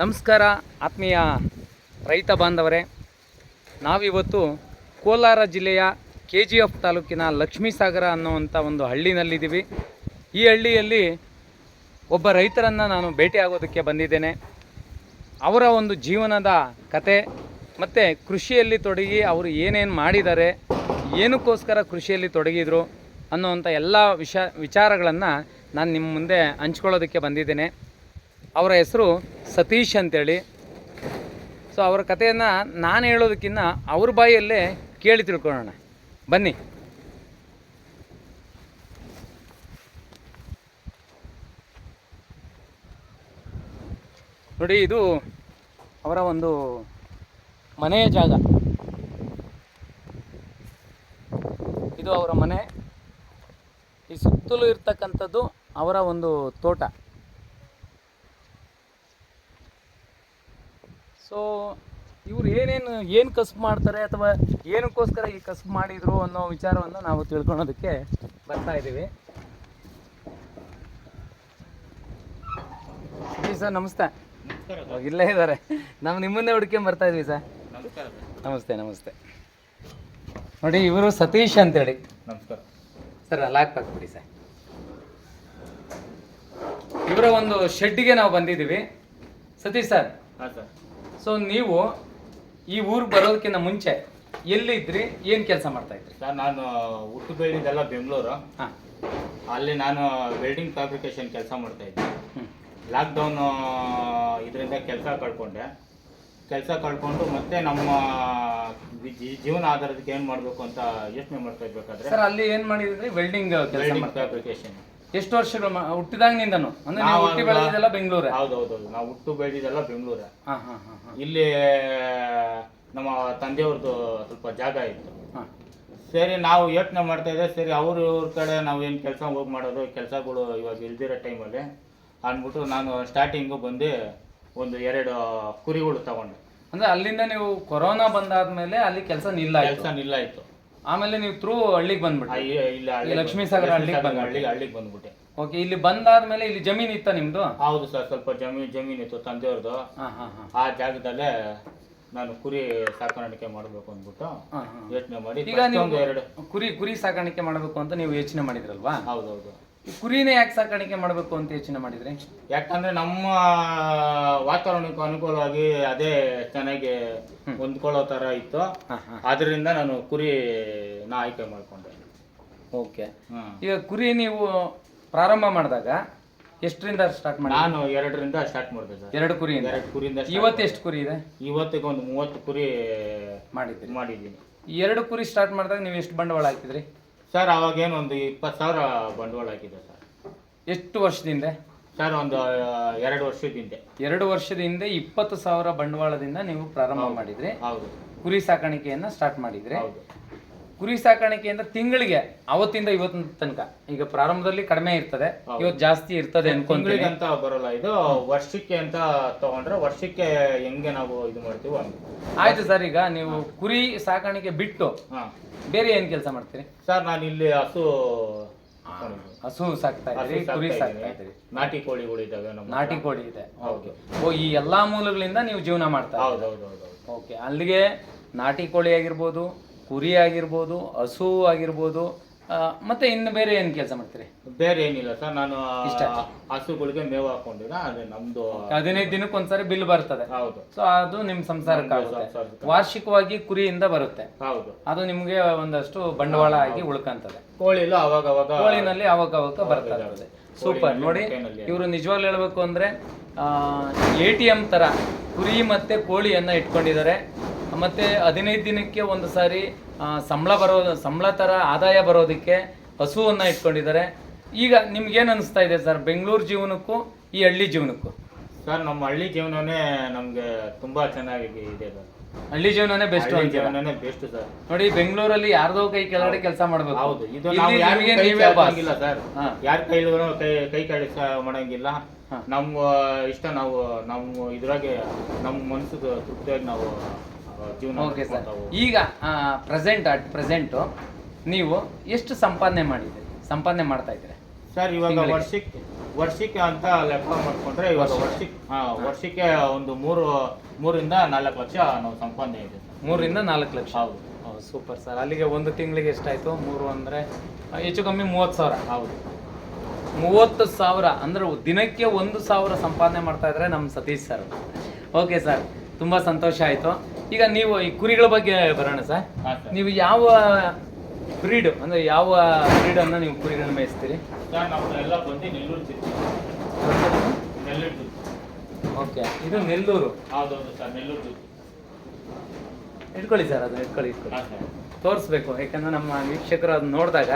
ನಮಸ್ಕಾರ, ಆತ್ಮೀಯ ರೈತ ಬಾಂಧವರೇ. ನಾವಿವತ್ತು ಕೋಲಾರ ಜಿಲ್ಲೆಯ ಕೆ ಜಿ ಎಫ್ ತಾಲೂಕಿನ ಲಕ್ಷ್ಮೀಸಾಗರ ಅನ್ನುವಂಥ ಒಂದು ಹಳ್ಳಿನಲ್ಲಿದ್ದೀವಿ. ಈ ಹಳ್ಳಿಯಲ್ಲಿ ಒಬ್ಬ ರೈತರನ್ನು ನಾನು ಭೇಟಿಯಾಗೋದಕ್ಕೆ ಬಂದಿದ್ದೇನೆ. ಅವರ ಒಂದು ಜೀವನದ ಕತೆ ಮತ್ತು ಕೃಷಿಯಲ್ಲಿ ತೊಡಗಿ ಅವರು ಏನೇನು ಮಾಡಿದ್ದಾರೆ, ಏನಕ್ಕೋಸ್ಕರ ಕೃಷಿಯಲ್ಲಿ ತೊಡಗಿದ್ರು ಅನ್ನುವಂಥ ಎಲ್ಲ ವಿಷ ವಿಚಾರಗಳನ್ನು ನಾನು ನಿಮ್ಮ ಮುಂದೆ ಹಂಚ್ಕೊಳ್ಳೋದಕ್ಕೆ ಬಂದಿದ್ದೇನೆ. ಅವರ ಹೆಸರು ಸತೀಶ್ ಅಂತೇಳಿ. ಸೊ ಅವರ ಕಥೆಯನ್ನು ನಾನು ಹೇಳೋದಕ್ಕಿಂತ ಅವ್ರ ಬಾಯಲ್ಲೇ ಕೇಳಿ ತಿಳ್ಕೊಳ್ಳೋಣ. ಬನ್ನಿ. ನೋಡಿ, ಇದು ಅವರ ಒಂದು ಮನೆಯ ಜಾಗ. ಇದು ಅವರ ಮನೆ. ಈ ಸುತ್ತಲೂ ಇರ್ತಕ್ಕಂಥದ್ದು ಅವರ ಒಂದು ತೋಟ. ಸೊ ಇವ್ರು ಏನೇನು ಏನು ಕಸುಬು ಮಾಡ್ತಾರೆ ಅಥವಾ ಏನಕ್ಕೋಸ್ಕರ ಈ ಕಸಬು ಮಾಡಿದ್ರು ಅನ್ನೋ ವಿಚಾರವನ್ನು ನಾವು ತಿಳ್ಕೊಳೋದಕ್ಕೆ ಬರ್ತಾ ಇದ್ದೀವಿ ಸರ್ ನಮಸ್ತೆ. ಇಲ್ಲೇ ಇದ್ದಾರೆ. ನಾವು ನಿಮ್ಮನ್ನೇ ಹುಡ್ಕೊಂಡ್ ಬರ್ತಾ ಇದ್ವಿ ಸರ್ ನಮಸ್ತೆ ನಮಸ್ತೆ. ನೋಡಿ ಇವರು ಸತೀಶ್ ಅಂತೇಳಿ. ನಮಸ್ಕಾರ. ಸರ್ ಲಾಕ್ ಹಾಕ್ಬಿಡಿ ಸರ್ ಇವರ ಒಂದು ಶೆಡ್ಗೆ ನಾವು ಬಂದಿದ್ದೀವಿ. ಸತೀಶ್ ಸರ್ ಹಾಂ ಸರ್ ಸೊ ನೀವು ಈ ಊರಿಗೆ ಬರೋದಕ್ಕಿಂತ ಮುಂಚೆ ಎಲ್ಲಿದ್ರಿ ಏನು ಕೆಲಸ ಮಾಡ್ತಾ ಇದ್ರಿ? ಸರ್ ನಾನು ಹುಟ್ಟು ಬೆಳೆದಿದ್ದೆಲ್ಲ ಬೆಂಗಳೂರು. ಹಾಂ. ಅಲ್ಲಿ ನಾನು ವೆಲ್ಡಿಂಗ್ ಫ್ಯಾಬ್ರಿಕೇಶನ್ ಕೆಲಸ ಮಾಡ್ತಾ ಇದ್ದೆ. ಲಾಕ್ಡೌನ್ ಇದರಿಂದ ಕೆಲಸ ಕಳ್ಕೊಂಡೆ. ಕೆಲಸ ಕಳ್ಕೊಂಡು ಮತ್ತೆ ನಮ್ಮ ಜಿ- ಜೀವನ ಆಧಾರದಕ್ಕೆ ಏನು ಮಾಡಬೇಕು ಅಂತ ಯೋಚನೆ ಮಾಡ್ತಾ ಇರ್ಬೇಕಾದ್ರೆ ಸರ್ ಅಲ್ಲಿ ಏನು ಮಾಡಿದ್ರಿ? ವೆಲ್ಡಿಂಗ್ ಕೆಲಸ ವೆಲ್ಡಿಂಗ್ ಮಾಡ್ತಾ ಫ್ಯಾಬ್ರಿಕೇಶನ್ ಎಷ್ಟು ವರ್ಷಗಳು ಹುಟ್ಟಿದಾಗ ಹುಟ್ಟಿದಾಗಿನಿಂದನು? ಅಂದ್ರೆ ನೀವು ಹುಟ್ಟಿ? ಬೆಳೆದಿದ್ದೆಲ್ಲ ಹೌದು ಹೌದೌದು ನಾವು ಹುಟ್ಟು ಬೆಳೆದಿದ್ದೆಲ್ಲ ಬೆಂಗಳೂರೇ. ಹಾಂ ಹಾಂ ಹಾಂ ಹಾಂ. ಇಲ್ಲಿ ನಮ್ಮ ತಂದೆಯವ್ರದ್ದು ಸ್ವಲ್ಪ ಜಾಗ ಇತ್ತು. ಹಾಂ. ಸರಿ ನಾವು ಯೋಚನೆ ಮಾಡ್ತಾ ಇದ್ದೆ ಸರಿ ಅವ್ರ ಇವ್ರ ಕಡೆ ನಾವು ಏನು ಕೆಲಸ ಹೋಗಿ ಮಾಡೋದು ಕೆಲಸಗಳು ಇವಾಗ ಇಲ್ದಿರೋ ಟೈಮಲ್ಲಿ ಅಂದ್ಬಿಟ್ಟು ನಾನು ಸ್ಟಾರ್ಟಿಂಗು ಬಂದು ಒಂದು ಎರಡು ಕುರಿಗಳು ತಗೊಂಡೆ. ಅಂದ್ರೆ ಅಲ್ಲಿಂದ ನೀವು ಕೊರೋನಾ ಬಂದಾದ್ಮೇಲೆ ಅಲ್ಲಿ ಕೆಲಸ ನಿಲ್ಲಾಯ್ತು? ಕೆಲಸ ನಿಲ್ಲಾಯ್ತು. ಆಮೇಲೆ ನೀವು ಥ್ರೂ ಹಳ್ಳಿಗೆ ಬಂದ್ಬಿಟ್ಟು ಬಂದ್ಬಿಟ್ರಿ ಇಲ್ಲಿ ಹಳ್ಳಿ ಈ ಲಕ್ಷ್ಮೀಸಾಗರ ಹಳ್ಳಿಗೆ ಬಂದ್ಬಿಟ್ರಿ. ಹಳ್ಳಿಗೆ ಹಳ್ಳಿಗೆ ಬಂದ್ಬಿಟ್ಟೆ. ಓಕೆ ಇಲ್ಲಿ ಬಂದಾದ್ಮೇಲೆ ಇಲ್ಲಿ ಜಮೀನ್ ಇತ್ತ ನಿಮ್ದು? ಹೌದು ಸರ್ ಸ್ವಲ್ಪ ಜಮೀನ್ ಜಮೀನ್ ಇತ್ತು ತಂದೆಯವ್ರದ್ದು ಹಾ ಹಾಂ ಹಾಂ. ಆ ಜಾಗದಲ್ಲೇ ನಾನು ಕುರಿ ಸಾಕಾಣಿಕೆ ಮಾಡಬೇಕು ಅಂದ್ಬಿಟ್ಟು ಯೋಚನೆ ಮಾಡಿ ಈಗ ನೀವು ಒಂದು ಎರಡು ಕುರಿ ಕುರಿ ಸಾಕಾಣಿಕೆ ಮಾಡಬೇಕು ಅಂತ ನೀವು ಯೋಚನೆ ಮಾಡಿದ್ರಲ್ವಾ? ಹೌದೌದು. ಈ ಕುರಿನೇ ಯಾಕೆ ಸಾಕಾಣಿಕೆ ಮಾಡಬೇಕು ಅಂತ ಯೋಚನೆ ಮಾಡಿದ್ರಿ? ಯಾಕಂದ್ರೆ ನಮ್ಮ ವಾತಾವರಣಕ್ಕೂ ಅನುಕೂಲವಾಗಿ ಅದೇ ಚೆನ್ನಾಗಿ ಹೊಂದ್ಕೊಳ್ಳೋ ತರ ಇತ್ತು. ಅದರಿಂದ ನಾನು ಕುರಿನ ಆಯ್ಕೆ ಮಾಡ್ಕೊಂಡೆ. ಓಕೆ. ಈಗ ಕುರಿ ನೀವು ಪ್ರಾರಂಭ ಮಾಡಿದಾಗ ಎಷ್ಟರಿಂದ ಸ್ಟಾರ್ಟ್ ಮಾಡಿ ನಾನು ಎರಡರಿಂದ ಸ್ಟಾರ್ಟ್ ಮಾಡಿದೆ ಸರ್. ಎರಡು ಕುರಿ ಎರಡು ಕುರಿಯಿಂದ ಇವತ್ತು ಎಷ್ಟು ಕುರಿ ಇದೆ? ಇವತ್ತಿಗೆ ಒಂದು ಮೂವತ್ತು ಕುರಿ ಮಾಡಿದ್ದೀನಿ. ಮಾಡಿದ್ದೀನಿ ಎರಡು ಕುರಿ ಸ್ಟಾರ್ಟ್ ಮಾಡಿದಾಗ ನೀವು ಎಷ್ಟು ಬಂಡವಾಳ ಹಾಕಿದ್ರಿ? ಸರ್ ಅವಾಗೇನು ಒಂದು ಇಪ್ಪತ್ತು ಸಾವಿರ ಬಂಡವಾಳ ಹಾಕಿದೆ ಸರ್. ಎಷ್ಟು ವರ್ಷದಿಂದ? ಸರ್ ಒಂದು ಎರಡು ವರ್ಷದ ಹಿಂದೆ ಎರಡು ವರ್ಷದ ಹಿಂದೆ ಇಪ್ಪತ್ತು ಸಾವಿರ ಬಂಡವಾಳದಿಂದ ನೀವು ಪ್ರಾರಂಭ ಮಾಡಿದ್ರಿ. ಹೌದು. ಕುರಿ ಸಾಕಾಣಿಕೆಯನ್ನ ಸ್ಟಾರ್ಟ್ ಮಾಡಿದ್ರಿ. ಹೌದು. ಕುರಿ ಸಾಕಾಣಿಕೆಯಿಂದ ತಿಂಗಳಿಗೆ ಅವತ್ತಿಂದ ಇವತ್ತಿನ ತನಕ. ಈಗ ಪ್ರಾರಂಭದಲ್ಲಿ ಕಡಿಮೆ ಇರ್ತದೆ ಇವತ್ತು ಜಾಸ್ತಿ ಇರ್ತದೆ ತಿಂಗಳಿಗೆ ಅಂತ ಬರಲ್ಲ. ಇದು ವರ್ಷಕ್ಕೆ ಅಂತ ತಗೊಂಡ್ರೆ ವರ್ಷಕ್ಕೆ ಹೆಂಗೆ ನಾವು ಇದು ಮಾಡ್ತೀವಿ ಆಯ್ತು ಸರ್ ಈಗ ನೀವು ಕುರಿ ಸಾಕಾಣಿಕೆ ಬಿಟ್ಟು ಬೇರೆ ಏನ್ ಕೆಲಸ ಮಾಡ್ತೀರಿ? ಸರ್ ನಾನು ಇಲ್ಲಿ ಹಸು. ಹಸು ಸಾಕ್ತಾ ಇದ್ದೀರಿ ಕುರಿ ಸಾಕ್ತಾ ಸಾಕ್ತಾ ನಾಟಿ ಕೋಳಿಗಳು ಇದಾವೆ ನಾಟಿ ಕೋಳಿ ಇದೆ. ಓಕೆ ಓ ಈ ಎಲ್ಲಾ ಮೂಲಗಳಿಂದ ನೀವು ಜೀವನ ಮಾಡ್ತಾ ಹೌದು ಹೌದು ಹೌದು. ಓಕೆ ಅಲ್ಲಿಗೆ ನಾಟಿ ಕೋಳಿ ಆಗಿರ್ಬೋದು ಕುರಿ ಆಗಿರ್ಬೋದು ಹಸು ಆಗಿರ್ಬೋದು ಆ, ಮತ್ತೆ ಇನ್ನು ಬೇರೆ ಏನು ಕೆಲಸ ಮಾಡ್ತೀರಿ? ಬೇರೆ ಏನಿಲ್ಲ ಸರ್ ನಾನು ಇಷ್ಟ. ಹಸುಗಳಿಗೆ ಮೇವು ಹಾಕೊಂಡಿಲ್ಲ ಅದೇ ನಮ್ದು ಹದಿನೈದು ದಿನಕ್ಕೆ ಒಂದ್ಸರಿ ಬಿಲ್ ಬರ್ತದೆ. ಹೌದು. ಸೊ ಅದು ನಿಮ್ಮ ಸಂಸಾರಕ್ಕಾಗುತ್ತೆ. ಸಂಸಾರಕ್ಕೆ. ವಾರ್ಷಿಕವಾಗಿ ಕುರಿಯಿಂದ ಬರುತ್ತೆ. ಹೌದು. ಅದು ನಿಮಗೆ ಒಂದಷ್ಟು ಬಂಡವಾಳ ಆಗಿ ಉಳ್ಕಂತದೆ. ಕೋಳಿಲು ಅವಾಗ ಅವಾಗ ಕೋಳಿನಲ್ಲಿ ಅವಾಗ ಅವಾಗ ಬರ್ತಾ ಇರ್ತದೆ ಸೂಪರ್ ನೋಡಿ. ಇವರು ನಿಜವಾಗ್ಲೂ ಹೇಳ್ಬೇಕು ಅಂದ್ರೆ ಎ ಟಿ ಎಂ ತರ ಕುರಿ ಮತ್ತೆ ಕೋಳಿಯನ್ನ ಇಟ್ಕೊಂಡಿದ್ದಾರೆ. ಮತ್ತೆ ಹದಿನೈದು ದಿನಕ್ಕೆ ಒಂದು ಸಾರಿ ಸಂಬಳ ಬರೋ ಸಂಬಳ ತರ ಆದಾಯ ಬರೋದಕ್ಕೆ ಹಸುವನ್ನ ಇಟ್ಕೊಂಡಿದ್ದಾರೆ. ಈಗ ನಿಮ್ಗೇನ್ ಅನಿಸ್ತಾ ಇದೆ ಸರ್ ಬೆಂಗಳೂರು ಜೀವನಕ್ಕೂ ಈ ಹಳ್ಳಿ ಜೀವನಕ್ಕೂ? ಸರ್ ನಮ್ಮ ಹಳ್ಳಿ ಜೀವನನೇ ನಮ್ಗೆ ತುಂಬಾ ಚೆನ್ನಾಗಿ ಇದೆ ಸರ್. ಹಳ್ಳಿ ಜೀವನನೇ ಬೆಸ್ಟ್ ಹಳ್ಳಿ ಜೀವನನೇ ಬೆಸ್ಟ್ ಸರ್. ನೋಡಿ ಬೆಂಗಳೂರಲ್ಲಿ ಯಾರ್ದೋ ಕೈ ಕೆಳಗಡೆ ಕೆಲಸ ಮಾಡ್ಬೇಕು. ಹೌದು ಇದು ಇಲ್ಲಿ ನಾವು ನಿಮ್ಗೆ ಕೈ ನೀವೇ boss. ಸರ್. ಹಾ. ಯಾರ ಕೈಲೂ ಕೈ ಕೈ ಕೆಲಸ ಮಾಡಂಗಿಲ್ಲ. ಹಾ. ನಮ್ಮ ಇಷ್ಟ ನಾವು ನಮ್ಮ ಇದ್ರಾಗೆ ನಮ್ಮ ಮನಸ್ಸು ತೃಪ್ತಿಯಾಗಿ ನಾವು ಜೀವನ ಓಕೆ ಸರ್ ಈಗ ಪ್ರೆಸೆಂಟ್ ಅಟ್ ಪ್ರೆಸೆಂಟು ನೀವು ಎಷ್ಟು ಸಂಪಾದನೆ ಮಾಡಿದ್ರಿ? ಸಂಪಾದನೆ ಮಾಡ್ತಾ ಇದ್ದೀರಿ? ಸರ್ ಇವಾಗ ತಿಂಗಳಿಗೆ? ವರ್ಷಕ್ಕೆ ವರ್ಷಕ್ಕೆ ಅಂತ ಲೆಕ್ಕ ಮಾಡ್ಕೊಂಡ್ರೆ ಇವಾಗ ವರ್ಷಕ್ಕೆ ಹಾ ವರ್ಷಕ್ಕೆ ಒಂದು ಮೂರು ಮೂರಿಂದ ನಾಲ್ಕು ಲಕ್ಷ ನಾವು ಸಂಪಾದನೆ ಇದೆ ಸರ್ ಮೂರರಿಂದ ನಾಲ್ಕು ಲಕ್ಷ. ಹೌದು. ಸೂಪರ್ ಸರ್ ಅಲ್ಲಿಗೆ ಒಂದು ತಿಂಗಳಿಗೆ ಎಷ್ಟಾಯಿತು? ಮೂರು ಅಂದರೆ ಹೆಚ್ಚು ಕಮ್ಮಿ ಮೂವತ್ತು ಸಾವಿರ. ಹೌದು. ಮೂವತ್ತು ಸಾವಿರ ಅಂದ್ರೆ ದಿನಕ್ಕೆ ಒಂದು ಸಾವಿರ ಸಂಪಾದನೆ ಮಾಡ್ತಾ ಇದ್ರೆ ನಮ್ಮ ಸತೀಶ್ ಸರ್ ಓಕೆ ಸರ್ ತುಂಬ ಸಂತೋಷ ಆಯಿತು. ಈಗ ನೀವು ಈ ಕುರಿಗಳ ಬಗ್ಗೆ ಬರೋಣ ಸರ್. ನೀವು ಯಾವ ಬ್ರೀಡ್ ಅಂದ್ರೆ ಯಾವ ಬ್ರೀಡ್ ಅನ್ನ ನೀವು ಕುರಿಗಳನ್ನ ಮೇಯಿಸ್ತೀರಿ? ಓಕೆ ಇದು ನೆಲ್ಲೂರು. ಹೌದೌದು ಸರ್ ನೆಲ್ಲೂರು ಇಟ್ಕೊಳ್ಳಿ ಸರ್ ಅದನ್ನ ಇಟ್ಕೊಳ್ಳಿ ಇಟ್ಕೊಳ್ಳಿ. ಹಾಂ ತೋರಿಸ್ಬೇಕು ಯಾಕಂದ್ರೆ ನಮ್ಮ ವೀಕ್ಷಕರು ಅದನ್ನ ನೋಡಿದಾಗ.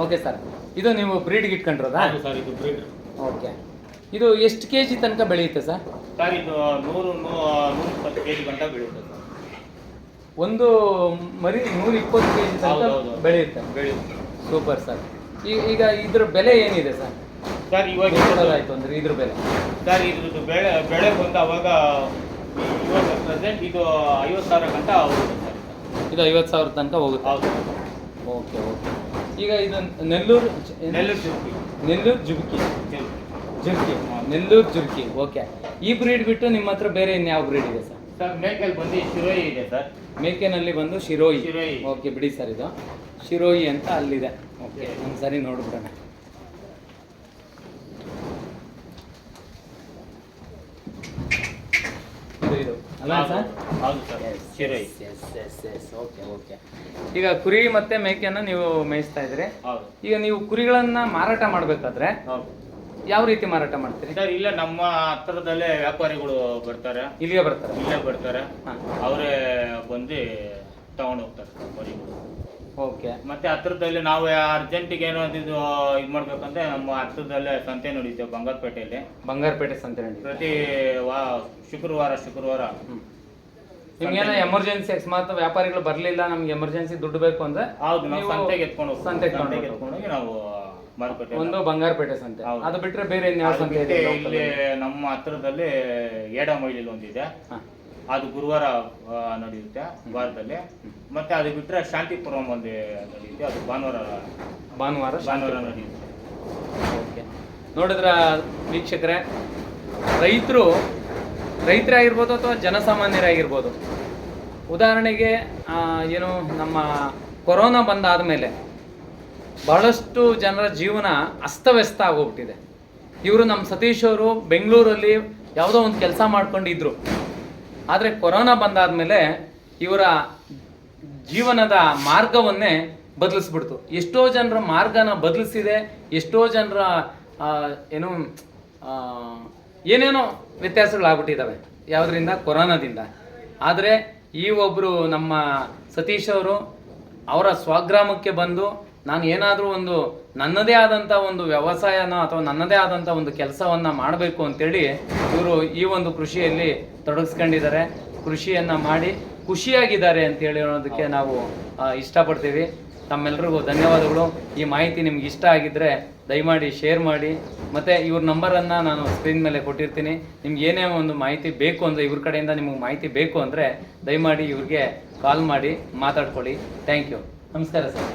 ಓಕೆ ಸರ್ ಇದು ನೀವು ಬ್ರೀಡ್ಗೆ ಇಟ್ಕೊಂಡಿರೋದಾ? ಹೌದು ಸರ್ ಇದು ಬ್ರೀಡ್ ಓಕೆ ಇದು ಎಷ್ಟು ಕೆ ಜಿ ತನಕ ಬೆಳೆಯುತ್ತೆ ಸರ್ ಸರ್ ಇದು ನೂರು ನೂ- ನೂರ ಇಪ್ಪತ್ತು ಕೆ ಜಿ ಗಂಟ ಬೆಳೆಯುತ್ತೆ ಸರ್ ಒಂದು ಮರಿ ನೂರ ಇಪ್ಪತ್ತು ಕೆ ಜಿ ತನಕ. ಬೆಳೆಯುತ್ತೆ. ಬೆಳೆಯುತ್ತೆ. ಸೂಪರ್ ಸರ್ ಈಗ ಇದ್ರ ಬೆಲೆ ಏನಿದೆ ಸರ್ ಸರ್ ಇವಾಗ ಇರೋದು- ಆಯ್ತು ಅಂದ್ರೆ ಇದ್ರ ಬೆಲೆ. ಸರ್ ಇದ್ರದ್ದು ಬೆಳೆ ಬೆಳೆ ಬಂದು ಅವಾಗ ಇವಾಗ ಪ್ರೆಸೆಂಟ್ ಇದು ಐವತ್ತು ಸಾವಿರ ಗಂಟ ಹೋಗುತ್ತೆ ಸರ್ ಇದು. ಇದು ಐವತ್ತು ಸಾವಿರ ತನಕ ಹೋಗುತ್ತೆ. ಹೌದು ಓಕೆ ಓಕೆ ಈಗ ಇದು ನೆಲ್ಲೂರು? ನೆಲ್ಲೂರು ಸಿಗ್ತೀವಿ ನೆಲ್ಲೂರು ಜುಬ್ಕಿ. ಜುರ್ಕಿ ನೆಲ್ಲೂರು ಜುರ್ಕಿ ಓಕೆ. ಈ ಬ್ರೀಡ್ ಬಿಟ್ಟು ನಿಮ್ಮ ಹತ್ರ ಬೇರೆ ಇನ್ಯಾವ ಬ್ರೀಡ್ ಇದೆ ಸರ್? ಸರ್ ಮೇಕಲ್ ಬಂದು ಶಿರೋಯಿ ಇದೆ ಸರ್. ಮೇಕೆನಲ್ಲಿ ಬಂದು ಶಿರೋಯಿ. ಶಿರೋಯಿ. ಓಕೆ ಬಿಡಿ ಸರ್ ಇದು. ಶಿರೋಯಿ ಅಂತ ಅಲ್ಲಿದೆ. ಓಕೆ ಒಂದು ಸರಿ ನೋಡ್ಬಿಡೋಣ. ಅಲ್ಲ ಸರ್? ಹೌದು ಸರ್. ಶಿರೋಯಿ ಓಕೆ ಓಕೆ ಈಗ ಕುರಿ ಮತ್ತೆ ಮೇಕೆಯನ್ನ ನೀವು ಮೇಯಿಸ್ತಾ ಇದ್ರಿ. ಹೌದು. ಈಗ ನೀವು ಕುರಿಗಳನ್ನ ಮಾರಾಟ ಮಾಡಬೇಕಾದ್ರೆ ಹೌದು. ಯಾವ ರೀತಿ ಮಾರಾಟ ಮಾಡ್ತೀರಿ? ಸರ್ ಇಲ್ಲ ನಮ್ಮ ಹತ್ರದಲ್ಲೇ ವ್ಯಾಪಾರಿಗಳು ಬರ್ತಾರೆ. ಇಲ್ಲಿಗೆ ಬರ್ತಾರೆ. ಇಲ್ಲೇ ಬರ್ತಾರೆ. ಅವರೇ ಬಂದು ತಗೊಂಡು ಹೋಗ್ತಾರೆ ಸರ್ ಮರಿಗಳು ಓಕೆ ಮತ್ತೆ ಹತ್ರದಲ್ಲಿ ನಾವು ಅರ್ಜೆಂಟಿಗೆ ಏನೋ ಇದು ಇದು ಮಾಡ್ಬೇಕಂದ್ರೆ ನಮ್ಮ ಹತ್ರದಲ್ಲೇ ಸಂತೆ ನಡೀತೇವೆ ಬಂಗಾರಪೇಟೆಯಲ್ಲಿ. ಬಂಗಾರಪೇಟೆ ಸಂತೆ ನಡೀತದೆ ಪ್ರತಿ ವಾ ಶುಕ್ರವಾರ ಶುಕ್ರವಾರ. ನಿಮ್ಗೇನೋ ಎಮರ್ಜೆನ್ಸಿ ಅಕಸ್ಮಾತ್ ವ್ಯಾಪಾರಿಗಳು ಬರ್ಲಿಲ್ಲ ನಮ್ಗೆ ಎಮರ್ಜೆನ್ಸಿ ದುಡ್ಡು ಬೇಕು ಅಂದ್ರೆ ಹೌದು ನಾವು ನೀವು ಸಂತೆಗೆ ಎತ್ಕೊಂಡು ಹೋಗ್ತೀವಿ. ಸಂತೆಗೆ ಸಂತೆಗೆ ಎತ್ಕೊಂಡು ಹೋಗಿ ನಾವು ಮಾರುಕಟ್ಟೆ ಒಂದು ಬಂಗಾರಪೇಟೆ ಸಂತೆ. ಹೌದು. ಅದು ಬಿಟ್ರೆ ಬೇರೆ ಇನ್ಯಾವ ಸಂತೆ ಇದೆ ಇಲ್ಲಿ ನಮ್ಮ ಹತ್ರದಲ್ಲಿ ಏಡ ಮೈಲಿಲಿ ಒಂದಿದೆ. ಹಾ. ಅದು ಗುರುವಾರ ನಡೆಯುತ್ತೆ ವಾರದಲ್ಲಿ. ಮತ್ತೆ ಅದು ಬಿಟ್ಟರೆ ಶಾಂತಿಪುರಂ ಒಂದು ನಡೆಯುತ್ತೆ ಅದು ಭಾನುವಾರ ಭಾನುವಾರ ಭಾನುವಾರ ನಡೆಯುತ್ತೆ. ಓಕೆ. ನೋಡಿದ್ರ ವೀಕ್ಷಕರೇ ರೈತರು ರೈತರಾಗಿರ್ಬೋದು ಅಥವಾ ಜನಸಾಮಾನ್ಯರಾಗಿರ್ಬೋದು ಉದಾಹರಣೆಗೆ ಏನು ನಮ್ಮ ಕೊರೋನಾ ಬಂದಾದ ಮೇಲೆ ಬಹಳಷ್ಟು ಜನರ ಜೀವನ ಅಸ್ತವ್ಯಸ್ತ ಆಗೋಗ್ಬಿಟ್ಟಿದೆ. ಇವರು ನಮ್ಮ ಸತೀಶ್ ಅವರು ಬೆಂಗಳೂರಲ್ಲಿ ಯಾವುದೋ ಒಂದು ಕೆಲಸ ಮಾಡ್ಕೊಂಡಿದ್ರು. ಆದರೆ ಕೊರೋನಾ ಬಂದಾದಮೇಲೆ ಇವರ ಜೀವನದ ಮಾರ್ಗವನ್ನೇ ಬದಲಿಸ್ಬಿಡ್ತು. ಎಷ್ಟೋ ಜನರ ಮಾರ್ಗನ ಬದಲಿಸಿದೆ, ಎಷ್ಟೋ ಜನರ ಏನು ಏನೇನೋ ವ್ಯತ್ಯಾಸಗಳಾಗ್ಬಿಟ್ಟಿದ್ದಾವೆ. ಯಾವುದರಿಂದ? ಕೊರೋನಾದಿಂದ. ಆದರೆ ಈ ಒಬ್ಬರು ನಮ್ಮ ಸತೀಶ್ ಅವರು ಅವರ ಸ್ವಗ್ರಾಮಕ್ಕೆ ಬಂದು ನಾನು ಏನಾದರೂ ಒಂದು ನನ್ನದೇ ಆದಂಥ ಒಂದು ವ್ಯವಸಾಯನ ಅಥವಾ ನನ್ನದೇ ಆದಂಥ ಒಂದು ಕೆಲಸವನ್ನು ಮಾಡಬೇಕು ಅಂತೇಳಿ ಇವರು ಈ ಒಂದು ಕೃಷಿಯಲ್ಲಿ ತೊಡಗಿಸ್ಕೊಂಡಿದ್ದಾರೆ. ಕೃಷಿಯನ್ನು ಮಾಡಿ ಖುಷಿಯಾಗಿದ್ದಾರೆ ಅಂತ ಅನ್ನೋದಕ್ಕೆ ನಾವು ಇಷ್ಟಪಡ್ತೀವಿ. ತಮ್ಮೆಲ್ಲರಿಗೂ ಧನ್ಯವಾದಗಳು. ಈ ಮಾಹಿತಿ ನಿಮ್ಗೆ ಇಷ್ಟ ಆಗಿದ್ದರೆ ದಯಮಾಡಿ ಶೇರ್ ಮಾಡಿ. ಮತ್ತು ಇವ್ರ ನಂಬರನ್ನು ನಾನು ಸ್ಕ್ರೀನ್ ಮೇಲೆ ಕೊಟ್ಟಿರ್ತೀನಿ. ನಿಮ್ಗೆ ಏನೇ ಒಂದು ಮಾಹಿತಿ ಬೇಕು ಅಂದರೆ, ಇವ್ರ ಕಡೆಯಿಂದ ನಿಮಗೆ ಮಾಹಿತಿ ಬೇಕು ಅಂದರೆ ದಯಮಾಡಿ ಇವ್ರಿಗೆ ಕಾಲ್ ಮಾಡಿ ಮಾತಾಡ್ಕೊಳ್ಳಿ. Thank you. ನಮಸ್ಕಾರ ಸರ್.